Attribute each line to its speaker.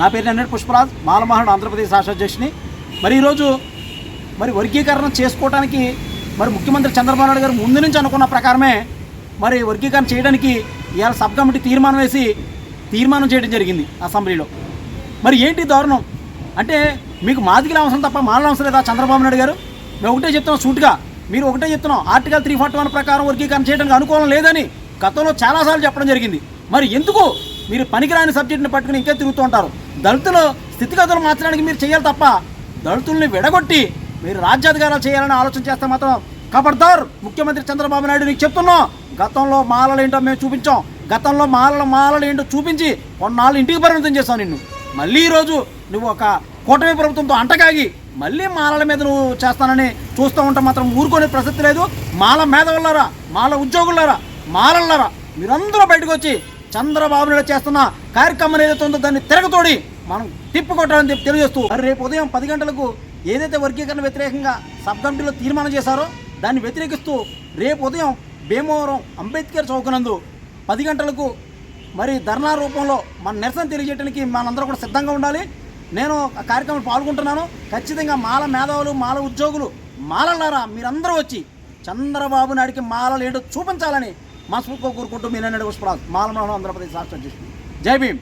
Speaker 1: నా పేరు నన్నటి పుష్పరాజ్ మాలమోహన్ ఆంధ్రప్రదేశ్ రాష్ట్ర అధ్యక్షుని. మరి ఈరోజు మరి వర్గీకరణ చేసుకోవడానికి మరి ముఖ్యమంత్రి చంద్రబాబు నాయుడు గారు ముందు నుంచి అనుకున్న ప్రకారమే మరి వర్గీకరణ చేయడానికి ఇవాళ సబ్ కమిటీ తీర్మానం వేసి తీర్మానం చేయడం జరిగింది అసెంబ్లీలో. మరి ఏంటి దారుణం? అంటే మీకు మాదిగల అవసరం తప్ప మాల అవసరం లేదా చంద్రబాబు నాయుడు గారు? మేము ఒకటే చెప్తున్నాం సూటుగా. మీరు ఒకటే చెప్తున్నాం ఆర్టికల్ త్రీ ఫార్టీ వన్ ప్రకారం వర్గీకరణ చేయడానికి అనుకూలం లేదని గతంలో చాలాసార్లు చెప్పడం జరిగింది. మరి ఎందుకు మీరు పనికిరాని సబ్జెక్టుని పట్టుకుని ఇంకే తిరుగుతూ ఉంటారు? దళితుల స్థితిగతులు మార్చడానికి మీరు చేయాలి తప్ప దళితుల్ని విడగొట్టి మీరు రాజ్యాధికారాలు చేయాలని ఆలోచన చేస్తే మాత్రం కబడ్దార్. ముఖ్యమంత్రి చంద్రబాబు నాయుడు నీకు చెప్తున్నాం గతంలో మాలలు ఏంటో మేము చూపించాం. గతంలో మాలల మాలలు ఏంటో చూపించి కొన్నాళ్ళు ఇంటికి పరిమితం చేస్తాం నిన్ను. మళ్ళీ ఈరోజు నువ్వు ఒక కూటమి ప్రభుత్వంతో అంటకాగి మళ్ళీ మాలల మీద నువ్వు చేస్తానని చూస్తూ ఉంటే మాత్రం ఊరుకునే ప్రసక్తి లేదు. మాల మేధవులారా మాల ఉద్యోగులారా మాలల్లారా మీరందరూ బయటకు వచ్చి చంద్రబాబు నాయుడు చేస్తున్న కార్యక్రమం ఏదైతే ఉందో దాన్ని తిరగతోడి మనం తిప్పుకొట్టాలని చెప్పి తెలియజేస్తూ రేపు ఉదయం పది గంటలకు ఏదైతే వర్గీకరణ వ్యతిరేకంగా సబ్ కమిటీలో తీర్మానం చేశారో దాన్ని వ్యతిరేకిస్తూ రేపు ఉదయం భీమవరం అంబేద్కర్ చౌకనందు పది గంటలకు మరి ధర్నా రూపంలో మన నిరసన తెలియజేయడానికి మనందరూ కూడా సిద్ధంగా ఉండాలి. నేను ఆ కార్యక్రమంలో పాల్గొంటున్నాను. ఖచ్చితంగా మాల మేధావులు మాల ఉద్యోగులు మాలలారా మీరందరూ వచ్చి చంద్రబాబు నాయుడికి మాలలు చూపించాలని మనస్ఫూర్తిగా కోరుకుంటూ మీ నన్ను మాలమోహన్ ఆంధ్రప్రదేశ్ రాష్ట్ర అధ్యక్షుడు. జై భీమ్.